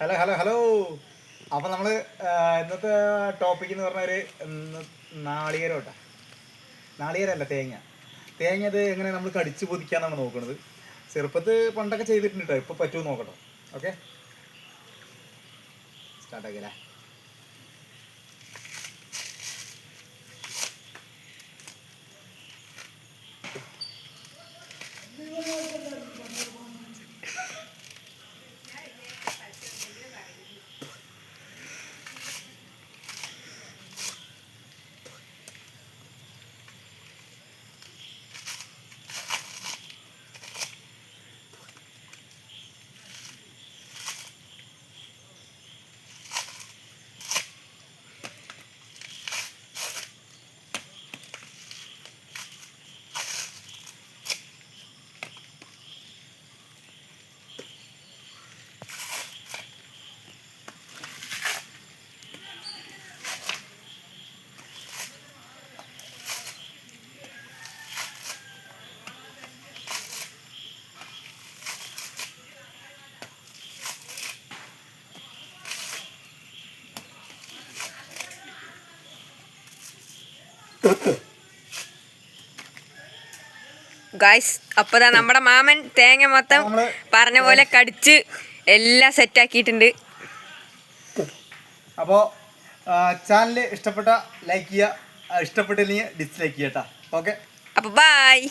Hello hello hello. അപ്പം നമ്മൾ ഇന്നത്തെ ടോപ്പിക് എന്ന് പറഞ്ഞ ഒരു നാളികേരം കേട്ടോ നാളികേരമല്ല തേങ്ങ. തേങ്ങ അത് എങ്ങനെ നമ്മൾ കടിച്ച് പൊതിക്കാന്നാണ് നോക്കുന്നത് ചെറുപ്പത്ത് പണ്ടൊക്കെ ചെയ്തിട്ടുണ്ട് കേട്ടോ ഇപ്പോൾ പറ്റുമോ നോക്കട്ടോ. ഓക്കെ? സ്റ്റാർട്ട് ഗായ്സ് അപ്പതാ നമ്മുടെ മാമൻ തേങ്ങ മൊത്തം പറഞ്ഞ പോലെ കടിച്ച് എല്ലാം സെറ്റ് ആക്കിയിട്ടുണ്ട്. അപ്പോ ചാനൽ ഇഷ്ടപ്പെട്ട ലൈക്ക് ചെയ്യുക ഇഷ്ടപ്പെട്ടില്ലെങ്കിൽ ഡിസ്ലൈക്ക് ചെയ്യട്ടാ ഓക്കെ അപ്പോൾ ബായ്